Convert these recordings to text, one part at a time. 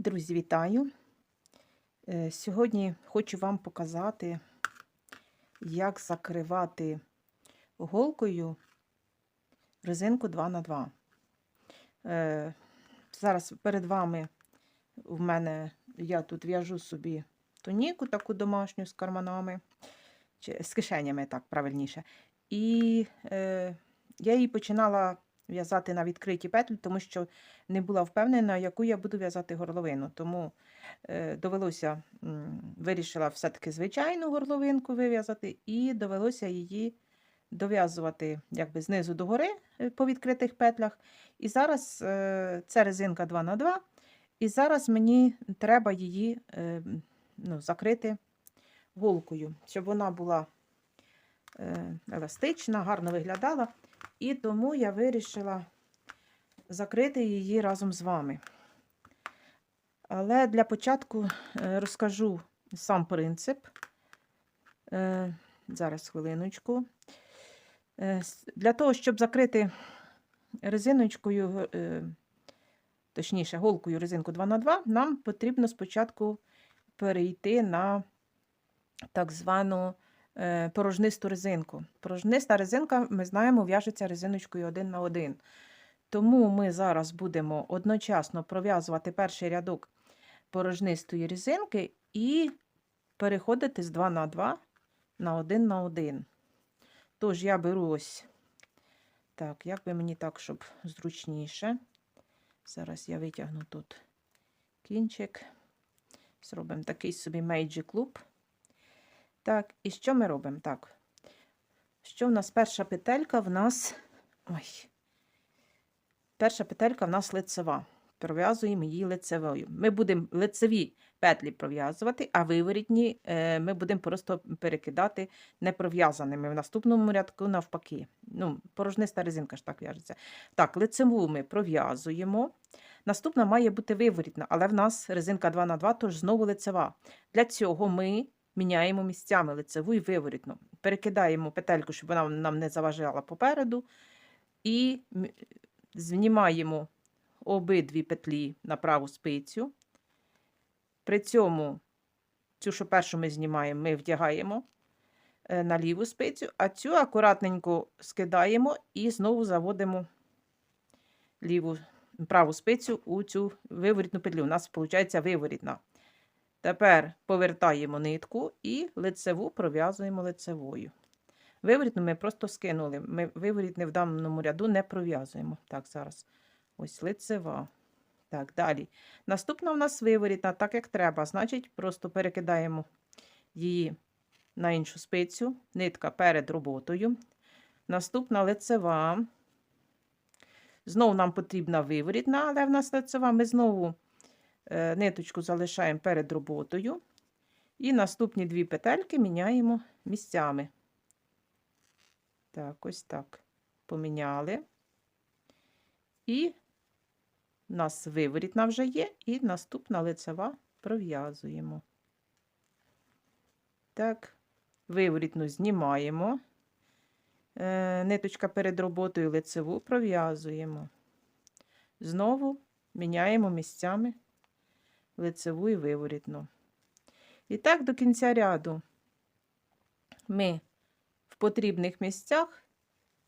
Друзі, вітаю! Е, Сьогодні хочу вам показати, як закривати голкою резинку 2х2. Е, Зараз перед вами в мене я тут в'яжу собі тоніку, таку домашню з карманами, чи з кишенями, так правильніше. І е, я її починала в'язати на відкриті петлі, тому що не була впевнена, яку я буду в'язати горловину. Тому е, довелося, вирішила все-таки звичайну горловинку вив'язати, і довелося її дов'язувати якби знизу до гори е, по відкритих петлях. І зараз е, це резинка 2х2, і зараз мені треба її ну, закрити голкою, щоб вона була еластична, гарно виглядала. І тому я вирішила закрити її разом з вами. Але для початку е, розкажу сам принцип. Е, Зараз хвилиночку. Е, Для того, щоб закрити резиночкою, точніше, голкою резинку 2х2, нам потрібно спочатку перейти на так звану порожнисту резинку. Порожниста резинка, ми знаємо, в'яжеться резиночкою 1 на 1. Тому ми зараз будемо одночасно пров'язувати перший рядок порожнистої резинки і переходити з 2 на 2 на 1 на 1. Тож я беру ось так, як би мені так, щоб зручніше. Зараз я витягну тут кінчик. Зробимо такий собі мейджі клуб. Так, і що ми робимо? Так. Що в нас перша петелька в нас. Ой. Перша петелька в нас лицева. Пров'язуємо її лицевою. Ми будемо лицеві петлі пров'язувати, а виворітні е, ми будемо просто перекидати непров'язаними. В наступному рядку навпаки. Ну, порожниста резинка ж так в'яжеться. Так, лицеву ми пров'язуємо. Наступна має бути виворітна, але в нас резинка 2 на 2 тож знову лицева. Для цього ми міняємо місцями лицеву і виворітну. Перекидаємо петельку, щоб вона нам не заважала попереду. І знімаємо обидві петлі на праву спицю. При цьому цю, що першу ми знімаємо, ми вдягаємо е, на ліву спицю, а цю акуратненько скидаємо і знову заводимо ліву праву спицю у цю виворітну петлю. У нас виходить виворітна. Тепер повертаємо нитку і лицеву пров'язуємо лицевою. Виворітну ми просто скинули. Ми виворітний в даному ряду не пров'язуємо. Так, зараз ось лицева. Так, далі. Наступна у нас виворітна, так як треба. Значить, просто перекидаємо її на іншу спицю. Нитка перед роботою. Наступна лицева. Знову нам потрібна виворітна, але в нас лицева. Ми знову ниточку залишаємо перед роботою. І наступні дві петельки міняємо місцями. Так, ось так. Поміняли. І у нас виворітна вже є, і наступна лицева пров'язуємо. Так, виворітну знімаємо. Е, ниточка перед роботою лицеву пров'язуємо. Знову міняємо місцями лицеву і виворітну. І так до кінця ряду ми в потрібних місцях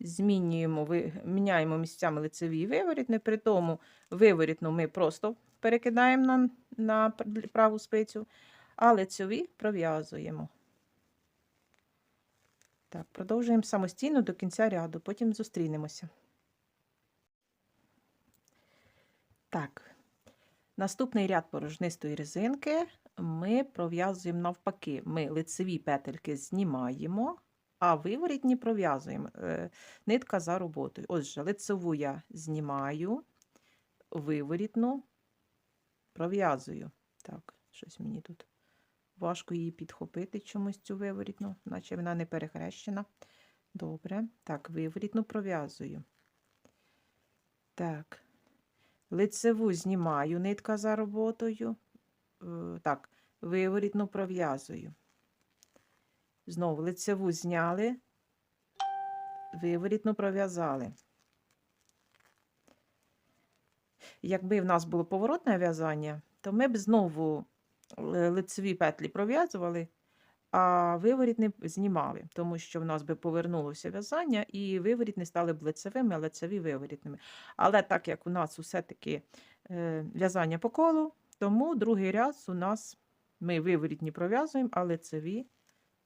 змінюємо, міняємо місцями лицеві і виворітні, при тому виворітну ми просто перекидаємо на, на праву спицю, а лицеві пров'язуємо. Так, продовжуємо самостійно до кінця ряду, потім зустрінемося. Так, наступний ряд порожнистої резинки ми пров'язуємо навпаки. Ми лицеві петельки знімаємо, а виворітні пров'язуємо. Е, Нитка за роботою. Отже, лицеву я знімаю, виворітну пров'язую. Так, щось мені тут важко її підхопити чомусь цю виворітну, наче вона не перехрещена. Добре. Так, виворітну пров'язую. Так, лицеву знімаю, нитка за роботою. Е, Так, виворітну пров'язую. Знову лицеву зняли, виворітну пров'язали. Якби в нас було поворотне в'язання, то ми б знову е, лицеві петлі пров'язували, а виворіт не знімали, тому що в нас би повернулося в'язання, і виворіт не стали б лицевими, а лицеві виворітними. Але так як у нас все-таки е, в'язання по колу, тому другий ряд у нас ми виворітні пров'язуємо, а лицеві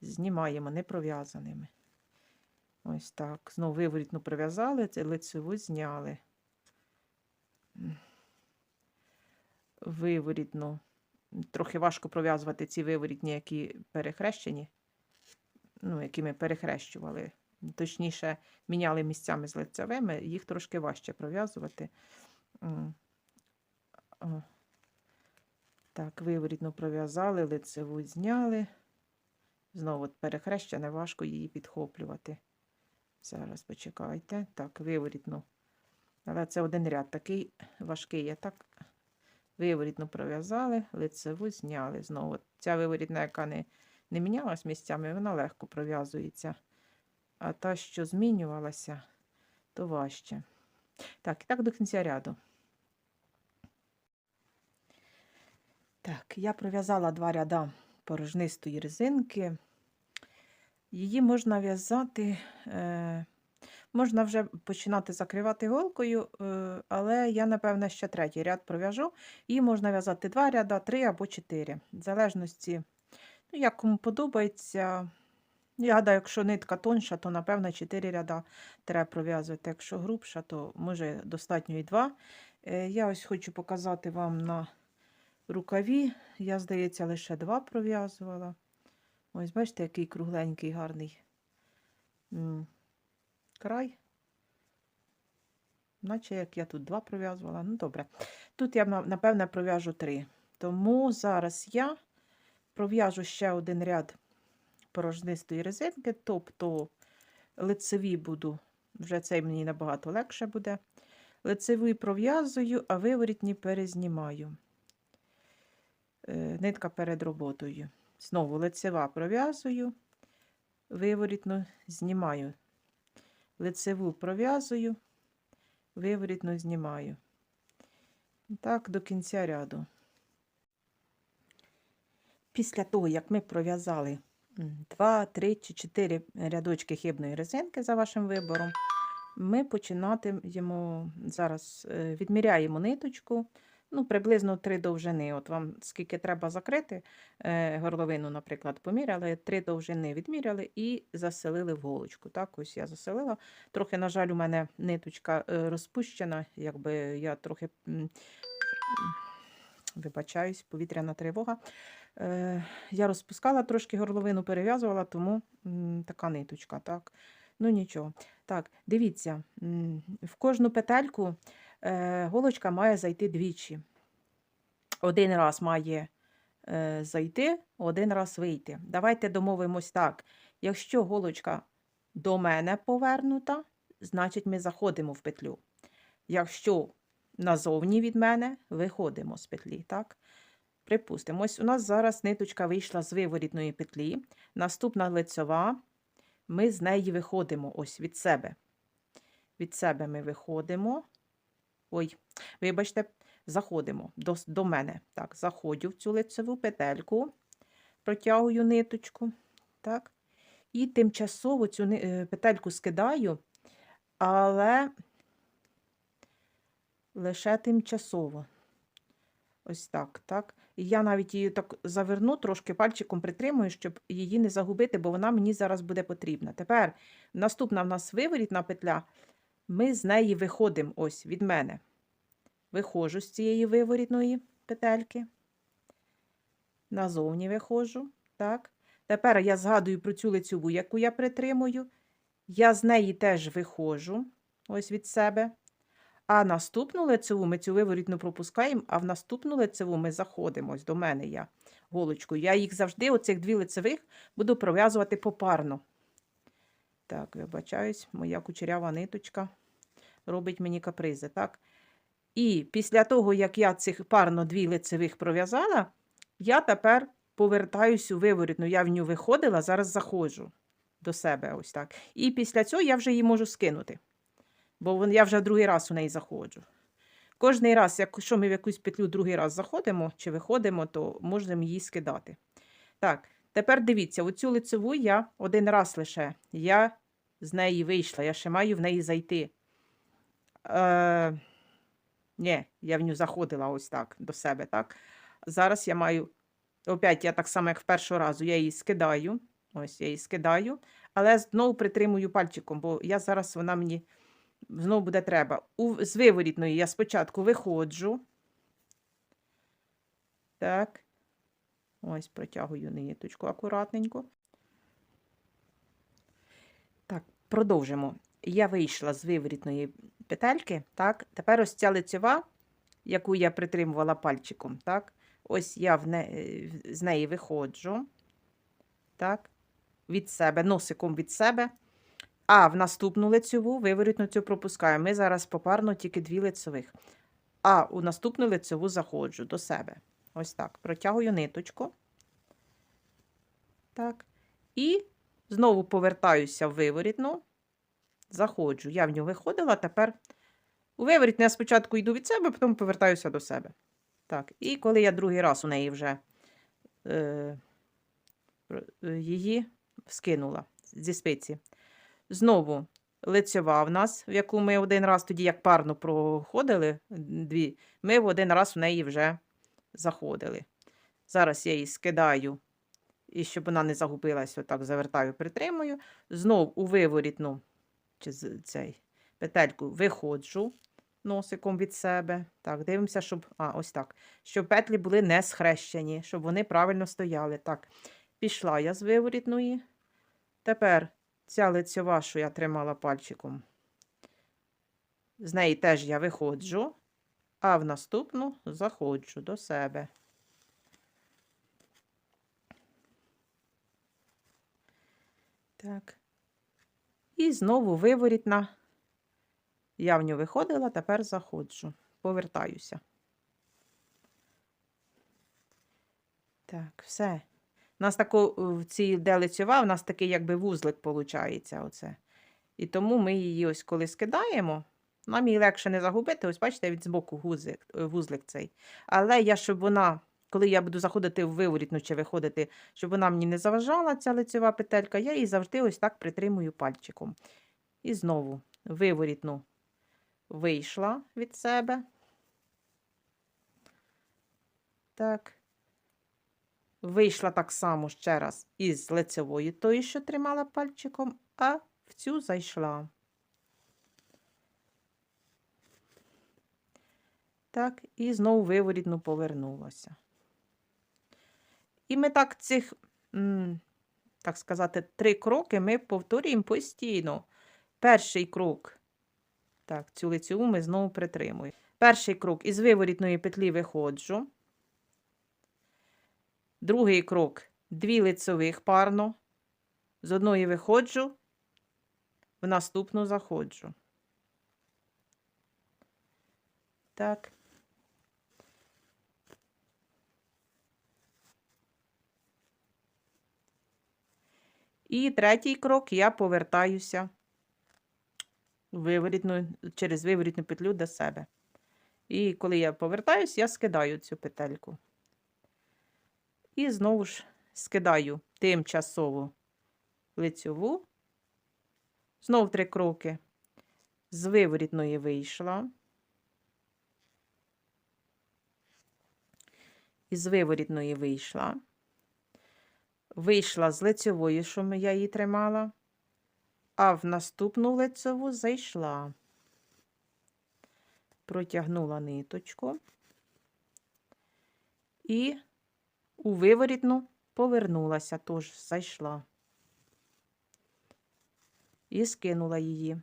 знімаємо не пров'язаними. Ось так. Знову виворітну пров'язали, це лицеву зняли. Виворітну. Трохи важко пров'язувати ці виворітні, які перехрещені, ну, які ми перехрещували. Точніше, міняли місцями з лицевими, їх трошки важче пров'язувати. Так, виворітну пров'язали, лицеву зняли. Знову от перехрещена, важко її підхоплювати. Зараз почекайте. Так, виворітну. Але це один ряд такий важкий. Я так виворітну пров'язали, лицеву зняли. Знову ця виворітна, яка не, не мінялась місцями, вона легко пров'язується. А та, що змінювалася, то важче. Так, і так до кінця ряду. Так, я пров'язала два ряда порожнистої резинки. Її можна в'язати, е, можна вже починати закривати голкою, е, але я, напевно, ще третій ряд пров'яжу. Її можна в'язати два ряда, три або чотири. В залежності, ну, як кому подобається. Я гадаю, якщо нитка тонша, то, напевно, 4 ряда треба пров'язувати. Якщо грубша, то може достатньо і 2. Е, Я ось хочу показати вам на рукаві. Я, здається, лише 2 пров'язувала. Ось, бачите, який кругленький, гарний край. Наче як я тут 2 пров'язувала. Ну, добре. Тут я, на- напевне, пров'яжу 3. Тому зараз я пров'яжу ще один ряд порожнистої резинки, тобто лицеві буду, вже цей мені набагато легше буде. Лицеві пров'язую, а виворітні перезнімаю. Е, Нитка перед роботою. Знову лицева пров'язую, виворітну знімаю. Лицеву пров'язую, виворітну знімаю. Так, до кінця ряду. Після того, як ми пров'язали 2, 3 чи 4 рядочки хибної резинки за вашим вибором, ми починатимемо зараз е, відміряємо ниточку, ну, приблизно 3 довжини. От вам скільки треба закрити е, горловину, наприклад, поміряли, 3 довжини відміряли і заселили в голочку. Так, ось я заселила. Трохи, на жаль, у мене ниточка е, розпущена, якби я трохи. Вибачаюсь, повітряна тривога. Е, я розпускала трошки горловину, перев'язувала, тому м, така ниточка. так. Ну нічого. Так, дивіться, в кожну петельку голочка має зайти двічі. Один раз має е, зайти, один раз вийти. Давайте домовимось так. Якщо голочка до мене повернута, значить ми заходимо в петлю. Якщо назовні від мене, виходимо з петлі. так? Припустимо, ось у нас зараз ниточка вийшла з виворітної петлі. Наступна лицьова, ми з неї виходимо ось від себе. Від себе ми виходимо. Ой, вибачте, заходимо до, до мене. Так, заходжу в цю лицеву петельку, протягую ниточку. Так. І тимчасово цю е, петельку скидаю, але лише тимчасово. Ось так, так. Я навіть її так заверну, трошки пальчиком притримую, щоб її не загубити, бо вона мені зараз буде потрібна. Тепер наступна в нас виворітна петля. Ми з неї виходимо ось від мене. Виходжу з цієї виворітної петельки. Назовні виходжу. Так. Тепер я згадую про цю лицьову, яку я притримую. Я з неї теж виходжу ось від себе. А наступну лицеву ми цю виворітну пропускаємо, а в наступну лицеву ми заходимо. Ось до мене я голочкою. Я їх завжди, оцих дві лицевих, буду пров'язувати попарно. Так, вибачаюсь, моя кучерява ниточка робить мені капризи, так? І після того, як я цих парно дві лицевих пров'язала, я тепер повертаюсь у виворітну. Я в нього виходила, зараз заходжу до себе. ось так. І після цього я вже її можу скинути бо я вже другий раз у неї заходжу. кожний раз, якщо ми в якусь петлю другий раз заходимо чи виходимо, то можемо її скидати. Так, тепер дивіться, оцю лицеву я один раз лише. Я з неї вийшла, я ще маю в неї зайти. Е, ні, я в нього заходила ось так до себе, так? Зараз я маю, опять я так само, як в першого разу, я її скидаю. Ось я її скидаю, але знову притримую пальчиком, бо я зараз вона мені знову буде треба. У, з виворітної я спочатку виходжу. Так. Ось протягую ниточку акуратненько. Так, продовжимо. Я вийшла з виворітної петельки, так, тепер ось ця лицева, яку я притримувала пальчиком, так, ось я в не, з неї виходжу, так, від себе, носиком від себе, а в наступну лицеву виворітну цю пропускаю. Ми зараз попарно тільки дві лицевих. А у наступну лицеву заходжу до себе. Ось так. Протягую ниточку. Так. І знову повертаюся в виворітну. Заходжу. Я в нього виходила, тепер у виворітну я спочатку йду від себе, потім повертаюся до себе. Так. І коли я другий раз у неї вже е, е, її скинула зі спиці. Знову лицьова в нас, в яку ми один раз тоді, як парно проходили, дві, ми в один раз в неї вже заходили. Зараз я її скидаю, і щоб вона не загубилась, отак завертаю, притримую. Знов у виворітну чи цей, петельку виходжу носиком від себе. Так, дивимося, щоб. А, ось так. Щоб петлі були не схрещені, щоб вони правильно стояли. Так, пішла я з виворітної. Тепер ця лицьова, що я тримала пальчиком, з неї теж я виходжу, а в наступну заходжу до себе. Так. І знову виворітна. Я в нього виходила, тепер заходжу. Повертаюся. Так, все. У нас тако в цій де лицьова, у нас такий якби вузлик виходить. Оце. І тому ми її ось коли скидаємо, нам її легше не загубити. Ось бачите, від збоку вузлик, е, вузлик цей. Але я, щоб вона, коли я буду заходити в виворітну чи виходити, щоб вона мені не заважала, ця лицьова петелька, я її завжди ось так притримую пальчиком. І знову виворітну вийшла від себе. Так. Вийшла так само ще раз із лицевої тої, що тримала пальчиком, а в цю зайшла. Так, і знову виворітну повернулася. І ми так цих, так сказати, три кроки ми повторюємо постійно. Перший крок. Так, цю лицеву ми знову притримуємо. Перший крок із виворітної петлі виходжу. Другий крок дві лицевих парно. З одної виходжу, в наступну заходжу. Так. І третій крок я повертаюся виворітну, через виворітну петлю до себе. І коли я повертаюсь, я скидаю цю петельку. І знову ж скидаю тимчасово лицьову. Знов три кроки. З виворітної вийшла. Із виворітної вийшла. Вийшла з лицьової, що я її тримала, а в наступну лицьову зайшла. Протягнула ниточку і у виворітну повернулася, тож зайшла. І скинула її.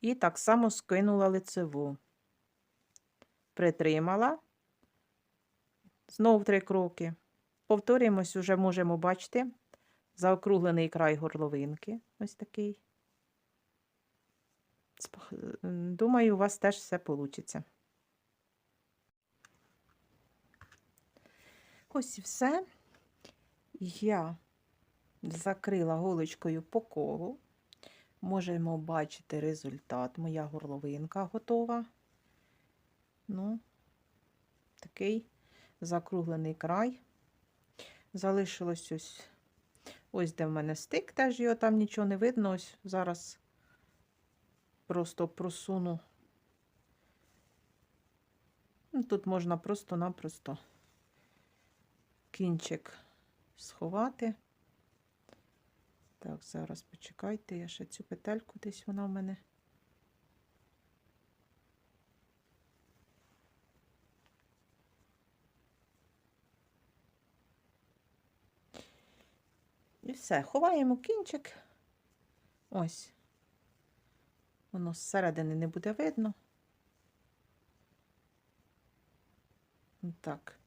І так само скинула лицеву. Притримала. Знов три кроки. Повторюємось, уже можемо бачити заокруглений край горловинки. Ось такий. Думаю, у вас теж все вийде. Ось і все. Я закрила голочкою по колу. Можемо бачити результат. Моя горловинка готова. Ну, такий закруглений край. Залишилось ось ось де в мене стик, теж його там нічого не видно. Ось зараз просто просуну. Ну, Тут можна просто-напросто кінчик сховати. Так, зараз почекайте, я ще цю петельку десь вона в мене. І все, ховаємо кінчик. Ось. Воно зсередини не буде видно. Так.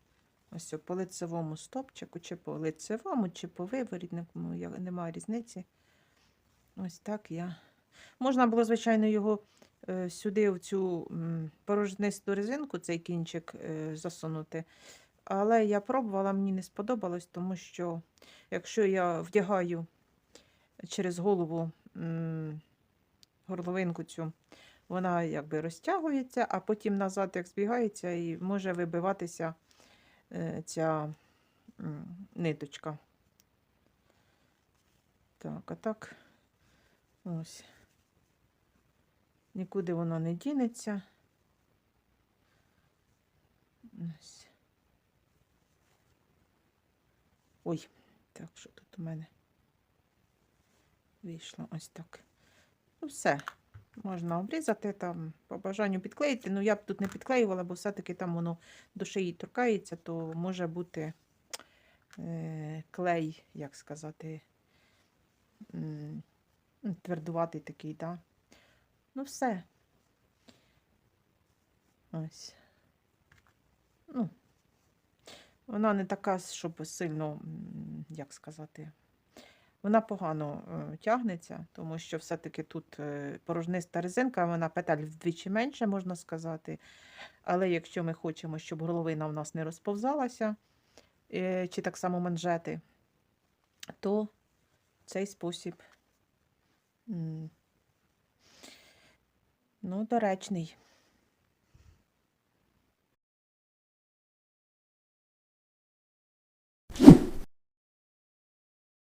Ось по лицевому стопчику, чи по лицевому, чи по виворітнику, немає різниці. Ось так я. Можна було, звичайно, його е, сюди, в цю порожнисту резинку, цей кінчик е, засунути. Але я пробувала, мені не сподобалось, тому що якщо я вдягаю через голову горловинку цю, вона якби розтягується, а потім назад як збігається і може вибиватися е, ця ниточка. Так, а так ось. Нікуди воно не дінеться. Ось. Ой, так, що тут у мене вийшло ось так. Ну, все. Можна обрізати там, по бажанню підклеїти. Ну, я б тут не підклеювала, бо все-таки там воно до шиї торкається, то може бути е, клей, як сказати, твердуватий такий, так. Ну, все. Ось. Ну, вона не така, щоб сильно, як сказати, вона погано е, тягнеться, тому що все-таки тут е, порожниста резинка, вона петель вдвічі менше, можна сказати. Але якщо ми хочемо, щоб горловина в нас не розповзалася, е, чи так само манжети, то цей спосіб ну, доречний.